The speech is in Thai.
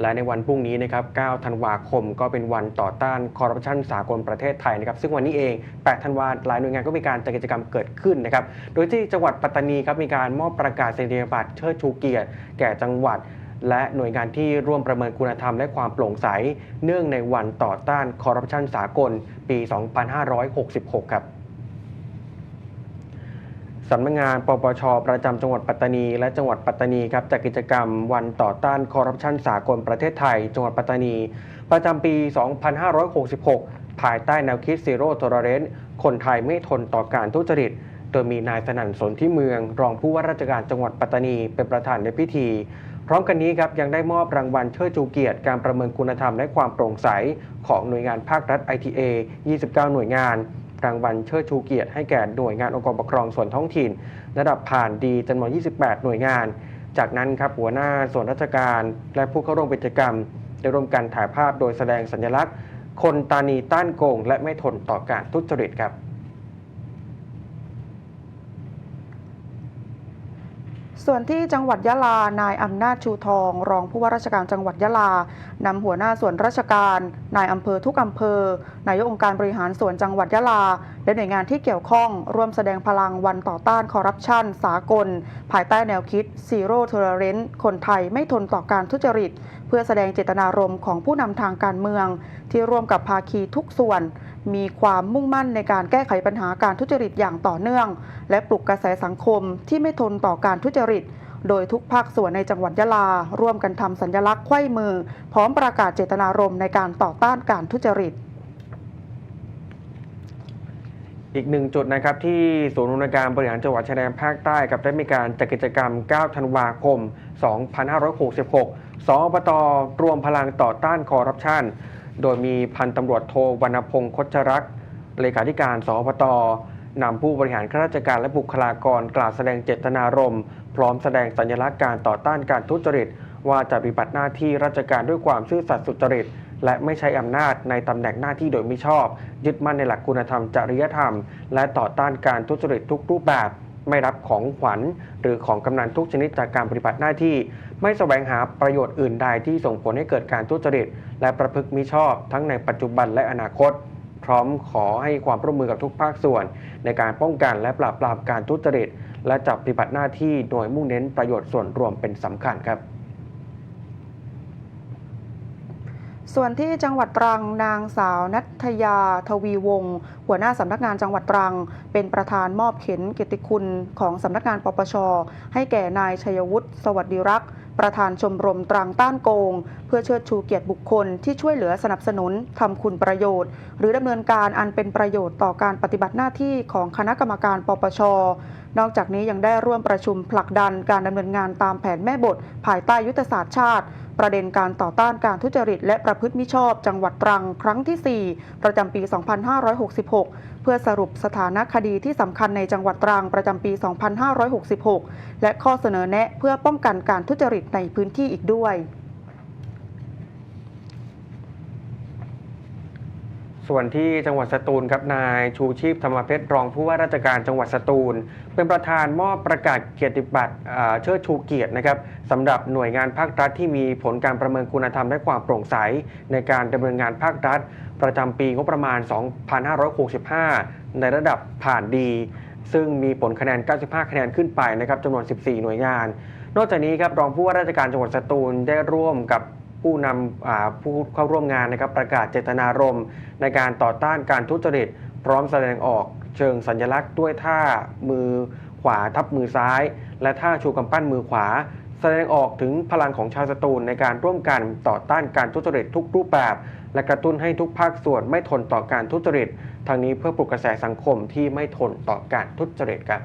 และในวันพรุ่งนี้นะครับ 9 ธันวาคมก็เป็นวันต่อต้านคอร์รัปชันสากลประเทศไทยนะครับ ซึ่งวันนี้เอง 8 ธันวาหลายหน่วยงานก็มีการจัดกิจกรรมเกิดขึ้นนะครับ โดยที่จังหวัดปัตตานีครับมีการมอบประกาศนียบัตรเชิดชูเกียรติแก่จังหวัดและหน่วยงานที่ร่วมประเมินคุณธรรมและความโปร่งใส เนื่องในวันต่อต้านคอร์รัปชันสากล ปี 2566 ครับ สำนักงานปปช ประจำจังหวัดปัตตานี และจังหวัดปัตตานีครับจัดกิจกรรมวันต่อต้านคอร์รัปชันสากลประเทศไทย จังหวัดปัตตานี ประจำปี 2566 ภายใต้แนวคิด Zero Tolerance คนไทยไม่ทนต่อการทุจริต โดยมีนายสนั่นสนที่เมือง รองผู้ว่าราชการจังหวัดปัตตานีเป็นประธานในพิธี พร้อมกันนี้ครับยังได้มอบรางวัลเชิดชูเกียรติการประเมินคุณธรรมและความโปร่งใส ของหน่วยงานภาครัฐ ITA 29 หน่วยงาน รางวัลเชิดชูเกียรติให้แก่หน่วยงานองค์กรปกครองส่วนท้องถิ่น ระดับผ่านดีจำนวน 28 หน่วยงาน จากนั้นครับหัวหน้าส่วนราชการและผู้เข้าร่วมกิจกรรม ได้ร่วมกันถ่ายภาพโดยแสดงสัญลักษณ์ คนตานีต้านโกง และไม่ทนต่อการทุจริตครับ ส่วนที่จังหวัดยะลา นายอำนาจชูทอง รองผู้ว่าราชการจังหวัดยะลานำหัวหน้าส่วนราชการ นายอำเภอทุกอำเภอ นายกองค์การบริหารส่วนจังหวัดยะลา และหน่วยงานที่เกี่ยวข้อง ร่วมแสดงพลังวันต่อต้านคอร์รัปชันสากล ภายใต้แนวคิด Zero Tolerance คนไทยไม่ทนต่อการทุจริต เพื่อแสดงเจตนารมณ์ของผู้นำทางการเมือง ที่ร่วมกับภาคีทุกส่วน มีความมุ่งมั่นในการแก้ไขปัญหาการทุจริตอย่างต่อเนื่อง และปลุกกระแสสังคมที่ไม่ทนต่อการทุจริต โดยทุกภาคส่วนในจังหวัดยะลา ร่วมกันทำสัญลักษณ์ไขว้มือ พร้อมประกาศเจตนารมณ์ในการต่อต้านการทุจริตอีกหนึ่งจุดนะครับที่ศูนย์อำนการบริหารจังหวัดชายแดนภาคใต้กับได้มีการจัดกิจกรรม 9 ธันวาคม 2566 สอบตรวมพลังต่อต้านคอร์รัปชัน โดยมีพันตำรวจโทวรรณพงศ์คชรักษ์เลขาธิการสอบตนำผู้บริหารข้าราชการและบุคลากรกล่าวแสดงเจตนารมณ์ พร้อมแสดงสัญลักษณ์การต่อต้านการทุจริต ว่าจะปฏิบัติหน้าที่ราชการด้วยความซื่อสัตย์สุจริต และไม่ใช้อำนาจในตำแหน่งหน้าที่โดยมิชอบ ยึดมั่นในหลักคุณธรรมจริยธรรม และต่อต้านการทุจริตทุกรูปแบบ ไม่รับของขวัญ หรือของกำนันทุกชนิดจากการปฏิบัติหน้าที่ ไม่แสวงหาประโยชน์อื่นใดที่ส่งผลให้เกิดการทุจริต และประพฤติมิชอบ ทั้งในปัจจุบันและอนาคต พร้อมขอให้ความร่วมมือกับทุกภาคส่วน ในการป้องกันและปราบปรามการทุจริต และจับปฏิบัติหน้าที่โดยมุ่งเน้นประโยชน์ส่วนรวมเป็นสำคัญครับ ส่วนที่จังหวัดตรังนางสาวนัทยาทวีวงศ์หัวหน้าสำนักงานจังหวัดตรัง เป็นประธานมอบเข็นเกียรติคุณของสำนักงานปปช ให้แก่นายชัยวุฒิสวัสดิรักษ์ประธานชมรมตรังต้านโกง เพื่อเชิดชูเกียรติบุคคลที่ช่วยเหลือสนับสนุนทำคุณประโยชน์ หรือดำเนินการอันเป็นประโยชน์ต่อการปฏิบัติหน้าที่ของคณะกรรมการปปชนอกจากนี้ยังได้ร่วมประชุมผลักดันการดำเนินงานตามแผนแม่บท ภายใต้ยุทธศาสตร์ชาติ ประเด็นการต่อต้านการทุจริตและประพฤติมิชอบ จังหวัดตรังครั้งที่ 4 ประจำปี 2566 เพื่อสรุปสถานะคดีที่สำคัญในจังหวัดตรังประจำปี 2566 และข้อเสนอแนะเพื่อป้องกันการทุจริตในพื้นที่อีกด้วย ส่วนที่จังหวัดสตูลครับนายชูชีพธรรมเพชรรองผู้ว่าราชการจังหวัดสตูล เป็นประธานมอบประกาศเกียรติบัตรเชิดชูเกียรตินะครับสำหรับหน่วยงานภาครัฐที่มีผลการประเมินคุณธรรมและความโปร่งใส ในการดำเนินงานภาครัฐ ประจำปีงบประมาณ 2565 ในระดับผ่านดี ซึ่งมีผลคะแนน 95 คะแนนขึ้นไปนะครับจำนวน 14 หน่วยงาน นอกจากนี้ครับรองผู้ว่าราชการจังหวัดสตูลได้ร่วมกับ ผู้นำผู้เข้าร่วมงานนะครับประกาศเจตนารมณ์ในการต่อต้านการทุจริต พร้อมแสดงออกเชิงสัญลักษณ์ด้วยท่ามือขวาทับมือซ้าย และท่าชูกำปั้นมือขวา แสดงออกถึงพลังของชาวสตูลในการร่วมกันต่อต้านการทุจริตทุกรูปแบบ และกระตุ้นให้ทุกภาคส่วนไม่ทนต่อการทุจริตทางนี้เพื่อปลุกกระแสสังคมที่ไม่ทนต่อการทุจริตครับ